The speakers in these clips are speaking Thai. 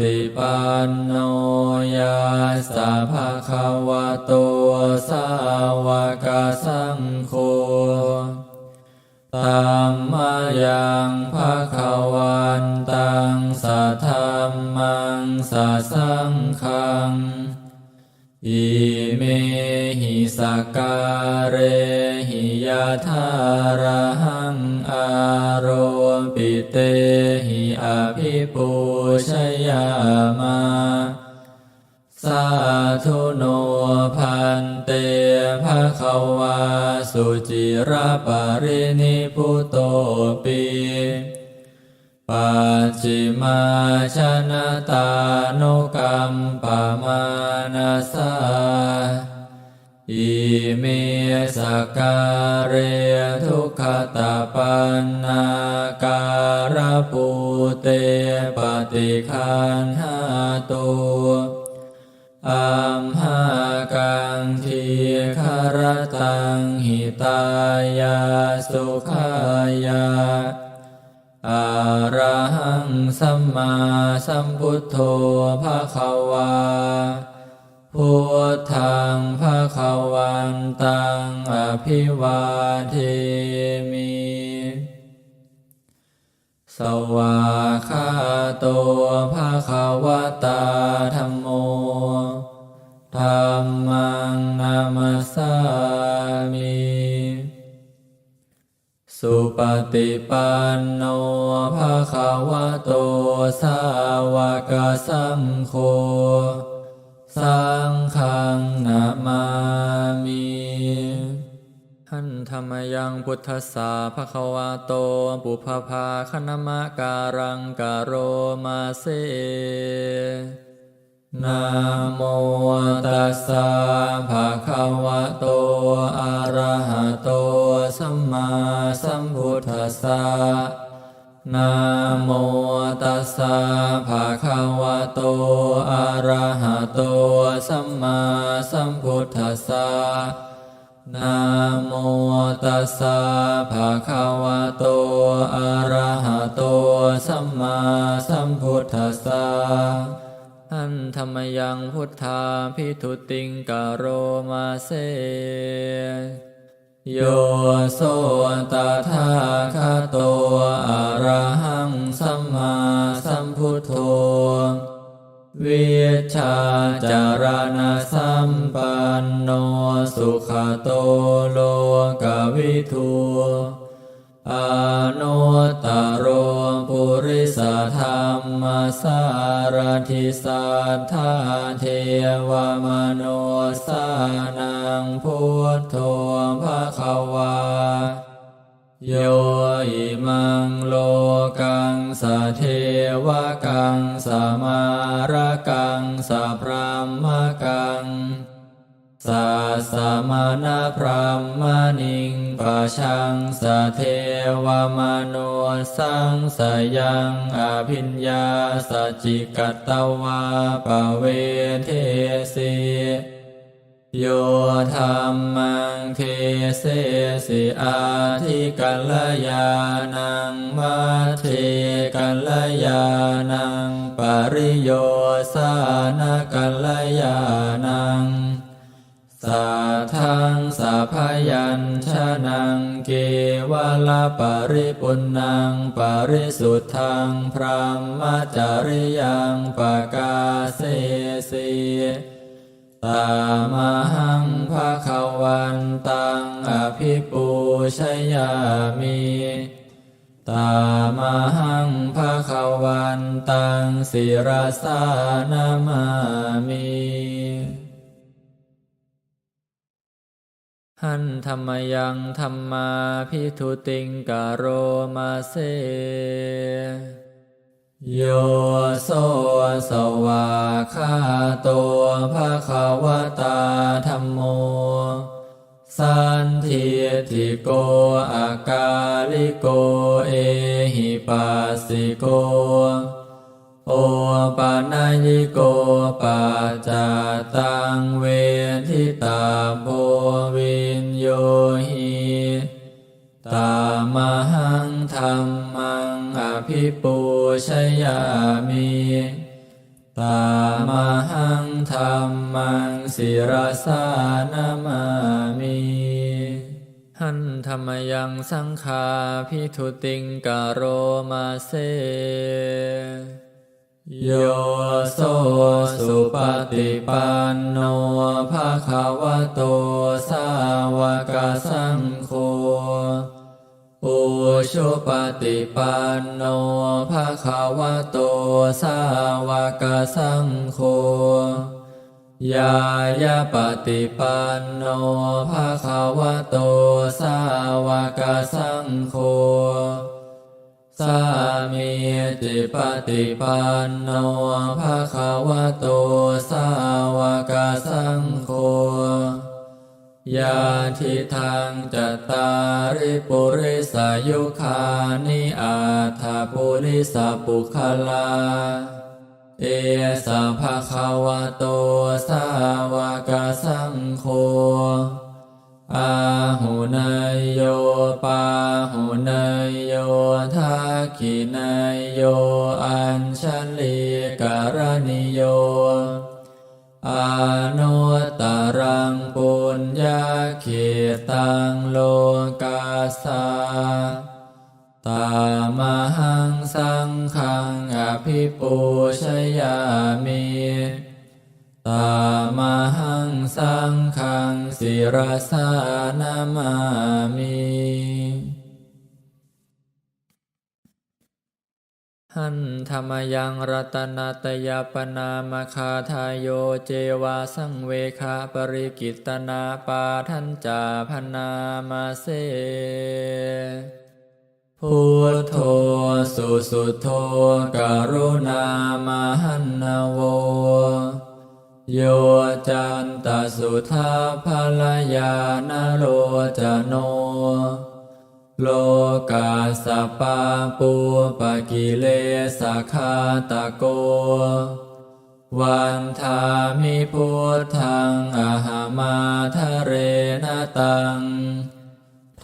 ฏิปันโนยาสาภะคะวะโตสาวกสังโฆตัมมายังภะคะวันตังสัทธัมมังสัสังคังอิเมหิสกการเรหิยาธาระหังอารม ปิเตหิอภิปูชยามาสาธุโนพันเตภะคะวาสุจิรปารินิพุโตปีปัจจิมาชนะตานุกรรมปามานาสา อิเมสกการเรทุกขตาปันนาการปูเตปฏิคันหาตุอัมหากังทีคารตังหิตายาสุขายาอะระหังสัมมาสัมพุทโธภะคะวา พุทธังภะคะวันตังอภิวาเทมิ สวาคาโตภะคะวตาธัมโมธัมมังนามัสสามิ สุปฏิปันโนภะคะวะโตสาวกสังโฆ สังฆังนามามิหันธรรมยังพุทธสาภะควะโตปุพพาคณมะการังกโรมาเซนะโมตัสสะภะคะวะโต อะระหะโต สัมมาสัมพุทธัสสะ นะโมตัสสะภะคะวะโต อะระหะโต สัมมาสัมพุทธัสสะนะโมตัสสะภะคะวะโต อะระหะโต สัมมาสัมพุทธัสสะอันธรรมยังพุทธาพิทุติงกะโรมาเซ โยโสตถาคาโตอะระหังสัมมาสัมพุทโธวิชาจารณสัมปันโนสุขโตโลกวิทูอนุตตรปุริ ริสธรรมสารทิสัทธาเทวมโนสานังพุทโธภะคะวาโยอิมังโลกังสะเทวกังสะมารกังสะพรามกัง สัสมานาพรามณิงปะชังสะเทวมโนสังสยังอภิญญาสจิกัตวาปะเวเทสีโยธรรมังเทเสสิอาทิกัลยานังมาเทกัลยานังปริโยสานกัลยานัง สัทธังสัพยัญชนะเกวลาปริปุณังปริสุทธังพรหมจริยังปกาเสสีตามหังภะคะวันตังอภิปูชยามิตามหังภะคะวันตังศิรสานามามิ หันธรรมยังธรรมาพิทุติงกโรมาเซโยโสสวาคาโตภะคะวตาธัมโม สันทิติโกอากาลิโกเอหิปัสสิโก โอปานายิโกปัจจาตังเวทิตาโพ โยหิตามหังธรรมังอภิปูชยามิตามหังธรรมังศิรสานามามิหันธรรมยังสังฆาพิทุติงกโรมาเซ โยโสสุปฏิปันโนภาคาวะโตสาวกสังโฆอุชุปฏิปันโนภาคาวะโตสาวกสังโฆยายาปฏิปันโนภาคาวะโตสาวกสังโฆ สามีจิปฏิปันโนภาคาวะโตสาวกสังโฆยาทิทางจตาริปุริสายุคานิอาถาปุริสปุคลา เอสภะคะวะโตสาวกสังโฆ อาหุนายโยปาหุนายโยทักขินายโยอัญชลีการณิโยอานุตรังปุญญาเขตังโลกาสาตามหังสังฆังอภิปูชยามิ ตามหังสังฆังศิรสานามามิหันธรรมยังรัตนาตยปนามคาทายโยเจวาสังเวคาปริกิตนาปาทันจาพนามาเสพุทโธสุสุโธกรุณา มหันนโว โยจันตสุทาภลยานโรจโน โลกาสปาปูปกิเลสคาตะโก วันทามิพุทธังอาหามาทะเรนตัง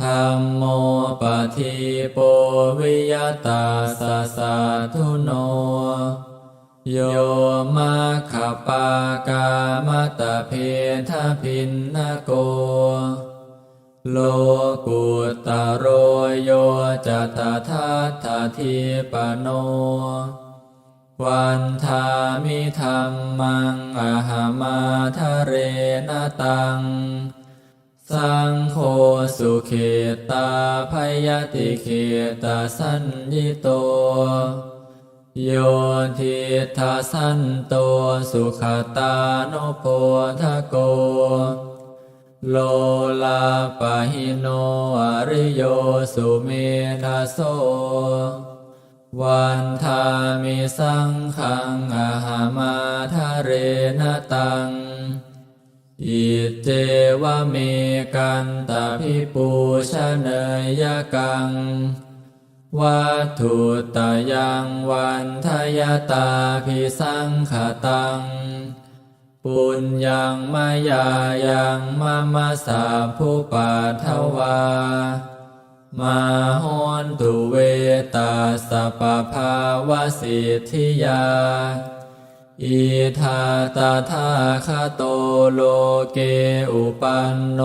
ธรรมโมปทิโปวิยตาสสะทุโน โยมาขปากามตะเพทพินนโก โลกุตโรโยจัตถาทาทิปโน วันทามิธรรมังอหามาทะเรนตัง สังโฆสุเขตาพยติเขตาสัญญิโต โยทิทาสันโตสุขตาโนโพทะโก โลลาปะหิโนอริโยสุเมธาโสวันทามิสังขังอาหามาทะเรนตัง อิเจวะเมกันตาพิปูชะเนยยกัง วัตถุตายังวันทยตาพิสังขตัง ปุญญังมายายังมามาสาผู้ปาทวา มาหอนตุเวตาสปภาวะสิทธิยา อิทาตาทาคาโตโลเกอุปันโน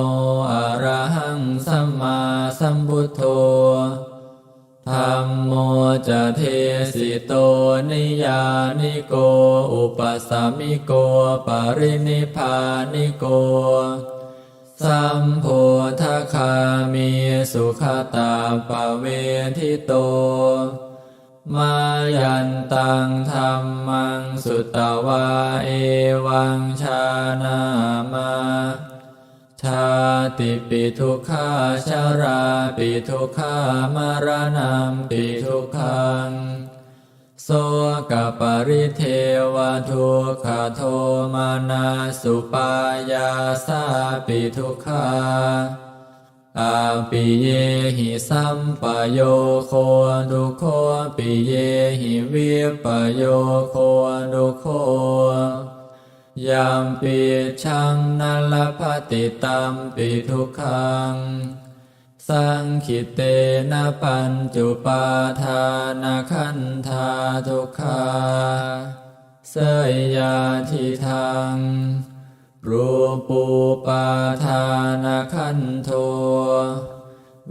อรหังสัมมาสัมพุทโธ ธรรมโมจะเทสิโตนิยานิโก อุปสัมมิโก ปรินิพานิโก สัมโพธคามีสุขตาปเวทิโต มายันตังธรรมังสุตตวาเอวังชานามา ชาติปิทุกขาชาราปิทุกขามารณามปิทุกขังโสกปริเทวทุกขโทมานาสุปายาสาปิทุกขาอาปิเยหิสัมปโยโคดุโคปิเยหิวิปโยโคดุโค ยามปิชังนัลภติตัมปิทุกขัง สังคิเตนะปัญจุปาทานาคันธาทุกขาเสยยาทิทังรูปูปาทานาคันโท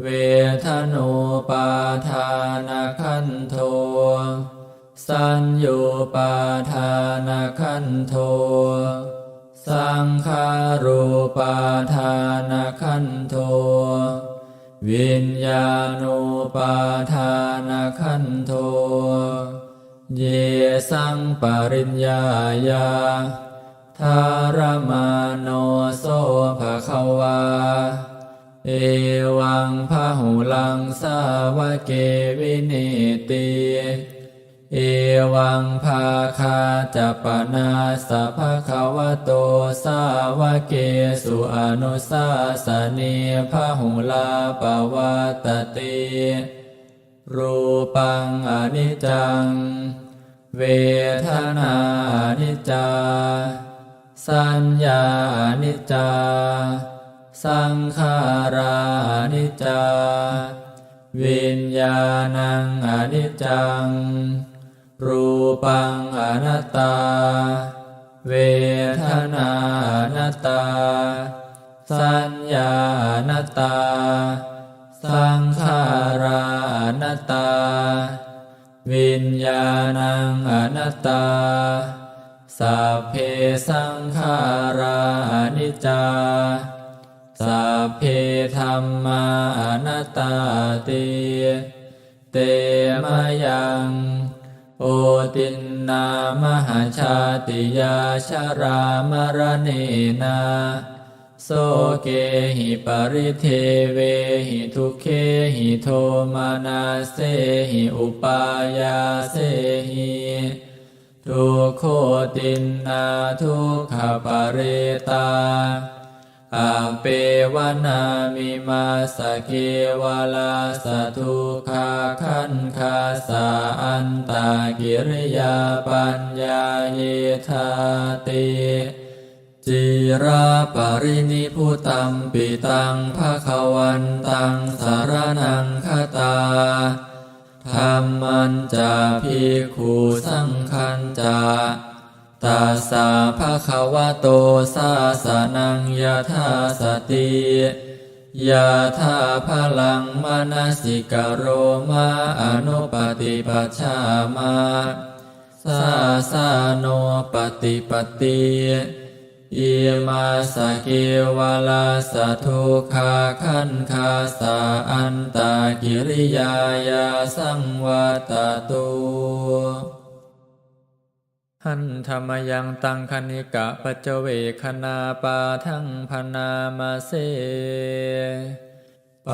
เวทนูปาทานาคันโท สัญโยปาทานคันโท สังขารูปาทานคันโท วิญญาณูปาทานคันโท เยสังปริญญายาทารมาโนโสภะคะวา เอวังพะหุลังสาวะเกวินิติ เอวังภาคาจะปนาสะภะคะวะโตสาวะเกสุอนุสาสนีพหุลาปวัตติรูปังอนิจจัง เวทนาอนิจจา สัญญาอนิจจา สังขารานิจจา วิญญาณังอนิจจัง รูปังอนัตตา เวทนาอนัตตา สัญญาอนัตตา สังขาราอนัตตา วิญญาณังอนัตตาสัพเพสังขารานิจจาสัพเพธรรมานัตตาติ เตมะยัง โอตินนามหาชาติยาชรามรเนนาโสเกหิปริเทเวหิทุเคหิโทมานาเสหิอุปายาเสหิทุโคตินนาทุขปะเรตา อาเปวนามิมาสเกวลาสทุขาคันคาสาอันตากิริยาปัญญาเยธาติจิราปรินิพุตัมปิตังภะคะวันตังสารนังคตาธรรมันจะพิกขุสังคันจะ ตัสสะภะคะวะโตสาสนังยะธาสติยะธาพลังมนสิกโรมาอนุปฏิปัชฌามาสาสาโนปฏิปติอิมาสเกวลาสทุขาคันคาสาอันตากิริยายาสังวตตุ หันธรรมยังตังคณิกะปัจเวคณาปาทั้งพนามาเสป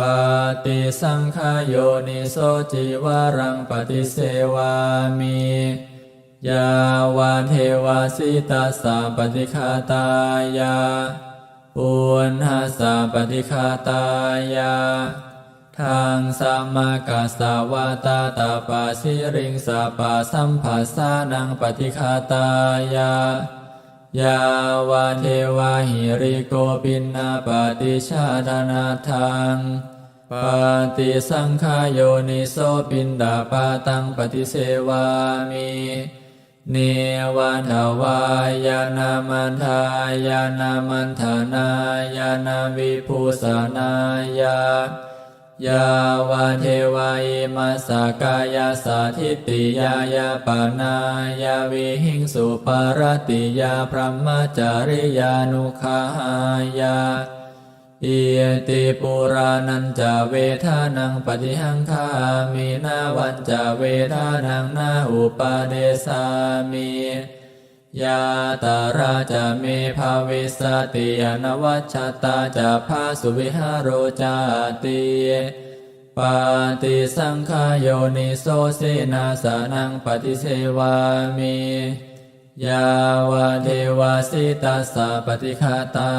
ฏิสังขาโยนิโสจิวารังปฏิเสวามิยาวาเทวาสิตาสาปฏิคาตายาปุณหาสาปฏิคาตายา ทางสัมมากัสสาวาตาตาปาสิริงสาปาสัมผัสสานังปฏิคาตายายาวาเทวาหิริโกปินนาปฏิชาดานาทังปฏิสังขายโยนิโสปินดาปาตังปฏิเสวามิเนวันทวายานามันทายานามันธนายานาวิภูสานายา ยาวาเทวายมัสกายาสาธิติยายาปานายาวิหิงสุปารติยาพระมจาริยานุขายาเอติปุรานันจะเวทานังปฏิหังคามีนาวันจะเวทานังนาอุปาเดสามี ยาตาราจะเมภาวิสติยนวัชตาจะพาสุวิหารโรจาติปาติสังขายโยนิโสเสนาสานังปฏิเสวามิยาวาเทวาสิตาสสะปฏิคาตา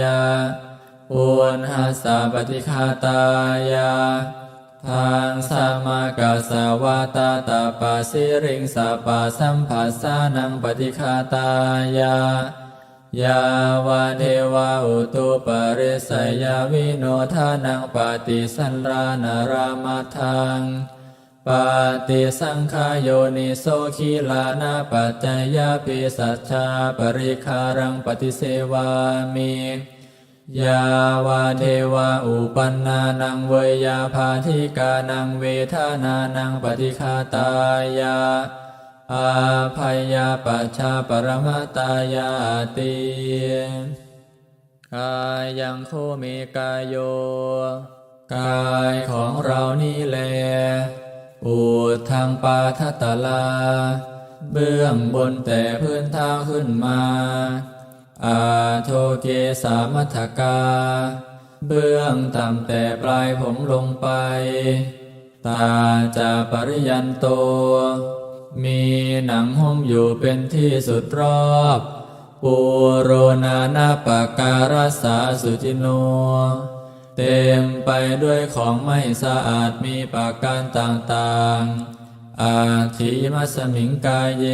ยาอุณหัสสะปฏิคาตายา ทางสมากาสวาตาตาปาสิริงสาปาสัมผัสสานังปฏิคาตายายาวาเทวาอุตุปริสยาวิโนทานังปฏิสันรานารามาทังปฏิสังขายโยนิโสขีลานาปัจจยาปิสัชชาปริคารังปฏิเสวามิ ยาวาเทวาอุปันนานังเวยาภาธิกานังเวทานานังปฏิคาตายาอาภัยยาปัจชาปรมตายาติกายยังโคเมกายโย กายของเรานี่แลปูดทางปาทัตตลา เบื้องบนแต่พื้นเท้าขึ้นมา อาโทเกสามัทกา เบื้องต่ำแต่ปลายผมลงไป ตาจะปริยันโต มีหนังหุ้มอยู่เป็นที่สุดรอบ ปูโรนานาปาการสสาสุจิโน เต็มไปด้วยของไม่สะอาดมีปาการต่างๆ อาทิมัสมิงกายเย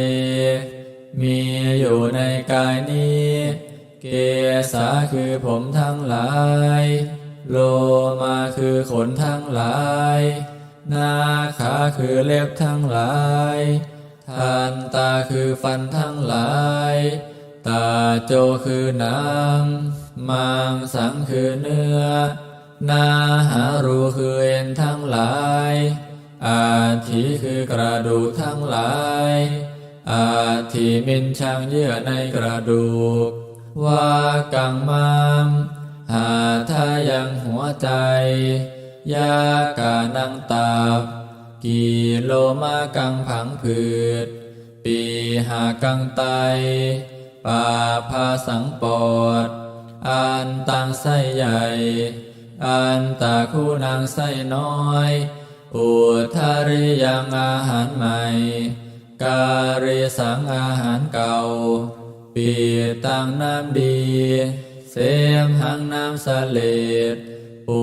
มีอยู่ในกายนี้ เกสาคือผมทั้งหลาย โลมาคือขนทั้งหลาย นาขาคือเล็บทั้งหลายทันตาคือฟันทั้งหลาย ตาโจคือหนังมังสังคือเนื้อ นาหารูคือเอ็นทั้งหลาย อาทิคือกระดูกทั้งหลาย อาทิมินช่างเยื่อในกระดูก ว่ากังมามหาทายังหัวใจ ยากานังตับกีโลมากังผังผืดปีหากังไตปาพาสังปอดอันตังไส้ใหญ่ อันตาคู่นางไส้น้อย อุทาริยังอาหารใหม่ การิสังอาหารเก่า ปีตังน้ำดี เสมหังน้ำสเลดปู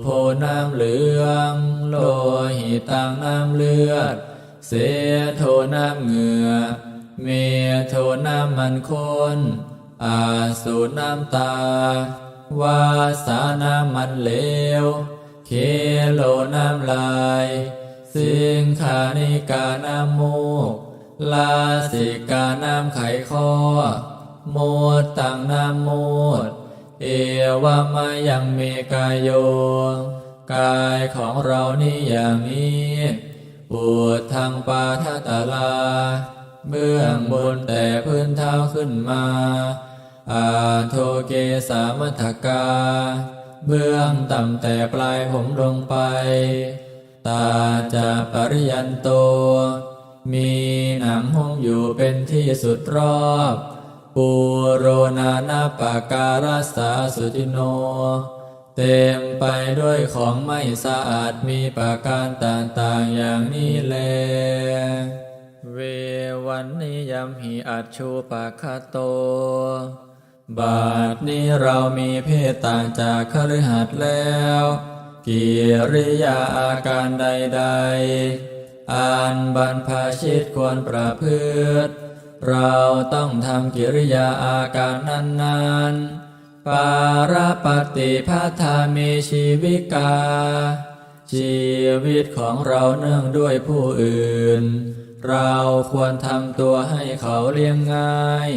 โพน้ำเหลือง โลหิตังน้ำเลือด เสโทน้ำเหงื่อ เมโทน้ำมันข้นอาสูน้ำตา วาสาน้ำมันเหลว เคโลน้ำลาย สิงขานิกาน้ำมูก ลาสิกาน้ำไขข้อโมดตังน้ำมูด เอวามายังเมกายโย กายของเรานี่อย่างนี้ปวดทางปาทัตลา เบื้องบนแต่พื้นเท้าขึ้นมาอาโทเกสามัทกา เบื้องต่ำแต่ปลายผมลงไป ตาจะปริยันโต มีหนังหุ้มอยู่เป็นที่สุดรอบ ปูโรนานาปาการสสาสุจิโน เต็มไปด้วยของไม่สะอาดมีประการต่างๆอย่างนี้แล เววันนิยมหิอัจชูปะคาโตบาทนี้เรามีเพศต่างจากคฤหัสถ์แล้ว กิริยาอาการใด ๆ อันบรรพชิตควรประพฤติ เราต้องทำกิริยาอาการนั้นๆ ปาราปฏิพัทามีชีวิกา ชีวิตของเราเนื่องด้วยผู้อื่น เราควรทำตัวให้เขาเลี้ยงง่าย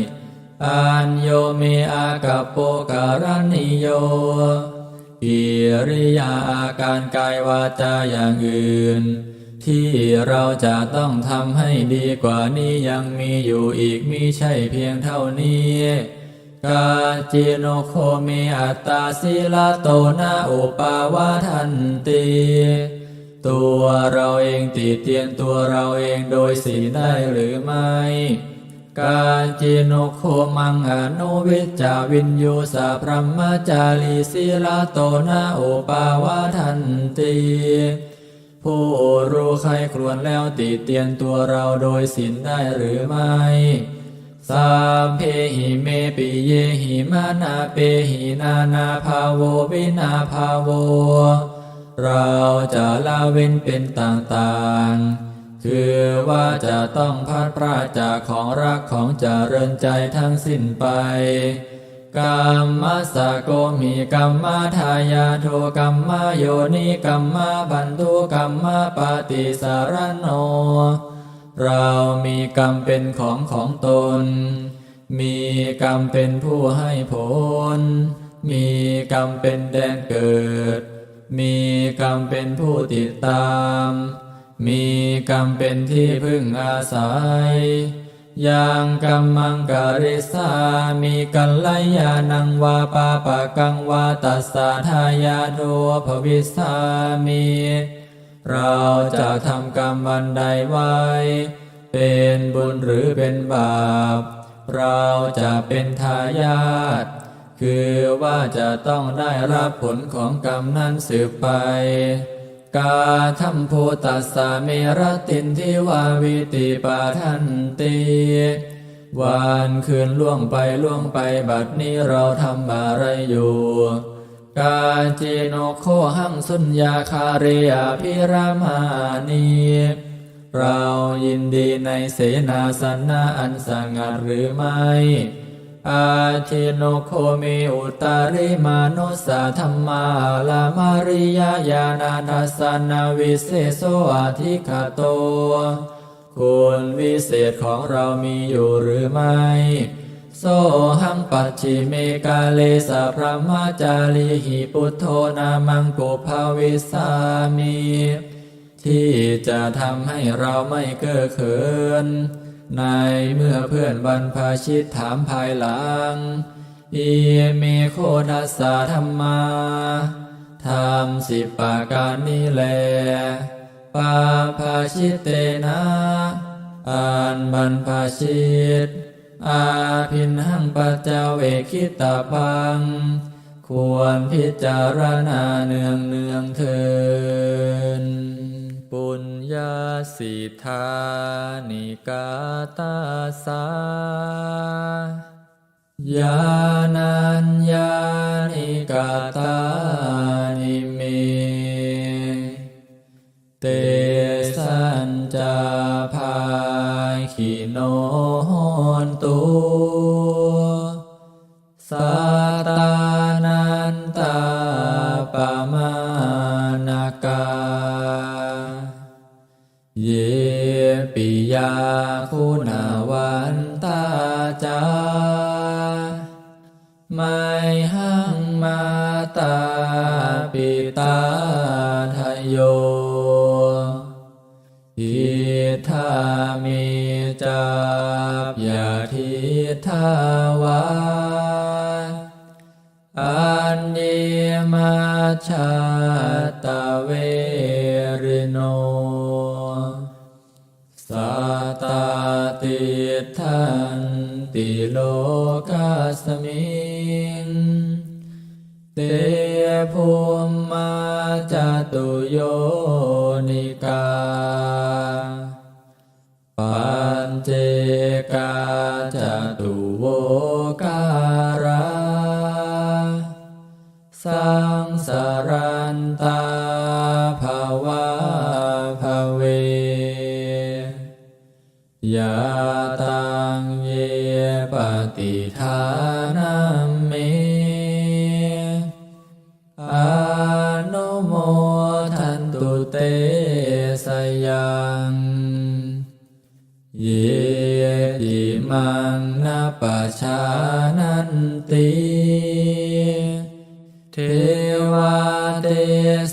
อันโยมีอากาโปการนิโย กิริยาอาการกายวาจาอย่างอื่น ที่เราจะต้องทำให้ดีกว่านี้ยังมีอยู่อีกมิใช่เพียงเท่านี้กาจิโนโคมีอัตตาศิลาโตนาอุปาวาทันติตัวเราเองติเตียนตัวเราเองโดยสีได้หรือไม่ กาจิโนโคมังอนุวิจาวินยูสาพรหมจารีศิลาโตนาอุปาวาทันติผู้รู้ใครครวญแล้วติเตียนตัวเราโดยศีลได้หรือไม่สัพเพหิเมปิเยหิมานาเปหินานาภาโววินาภาโว เราจะละเว้นเป็นต่างๆ คือว่าจะต้องพัดพรากจากของรักของเจริญใจทั้งสิ้นไปกรรมสะโกมีกรรมทายาโทกรรมโยนิกรรมบันทุกรรมปฏิสารโน เรามีกรรมเป็นของของตน มีกรรมเป็นผู้ให้ผล มีกรรมเป็นแดนเกิด มีกรรมเป็นผู้ติดตาม มีกรรมเป็นที่พึ่งอาศัยยังกรรมังกริสามีกัลยานังวาปาปะกังวาตัสสะทายาโทภวิสามี เราจะทำกรรมวันใดไว้ เป็นบุญหรือเป็นบาป เราจะเป็นทายาทคือว่าจะต้องได้รับผลของกรรมนั้นสืบไป กาทัมโพตัสสะเมรตินทิวาวิติปาทันติวันคืนล่วงไปล่วงไปบัดนี้เราทำอะไรอยู่ กาจิโนโคหังสุญญาคาเรียพิรามานีเรายินดีในเสนาสนะอันสงัดหรือไม่ อาทิโนโคมิอุตาริมานุสาธรรมาลามาริยญาณาทัสนาวิเศษโสอาทิคาโต คุณวิเศษของเรามีอยู่หรือไม่โซหังปัจฉิเมกาเลสะพระมาจาริหิปุตโธนามังปุภาวิสามี ที่จะทำให้เราไม่เก้อเขิน ในเมื่อเพื่อนบรรพชิตถามภายหลังอีเมโคทัสสะธรรมาทำสิบประการนี้แล ปาภาชิตเตนะอันบรรพชิต อาพินหังปัจเจเวคิตาพัง ควรพิจารณาเนืองเนืองเทิน ปุญญาสิทธานิกาตาสายานัญญานิกาตานิเม เตสัญจาภาคิโนโหนตุสัตตา ตาทยโยอิทามิจับยาทิทาวาอันเยมาชาตาเวริโนสัตตาติทันติโลกัสมิงเต ภูมิมาจตุโยนิกา ปัญเจกาจตุโวการาสังสารันตาภาวะภเวยา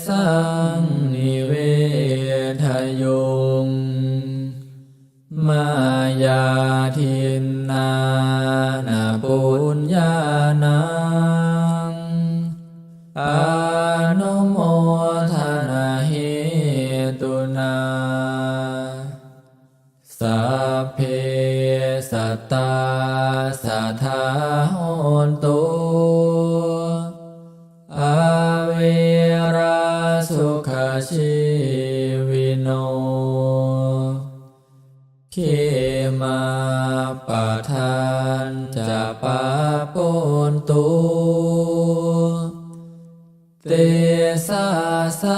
สังนิเวทยงมายาทินนานาปุญญานังอนุโมทนาเหตุนาสัพเพสัตตาสัทธา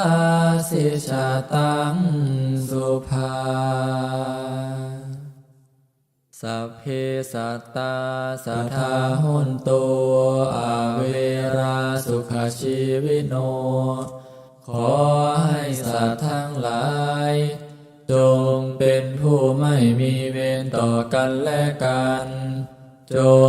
าสิชาตังสุภา สัพเพสัตตาสัทธาหุนโตอาเวราสุขชีวิโน ขอให้สัตว์ทั้งหลาย จงเป็นผู้ไม่มีเวรต่อกันและกัน จง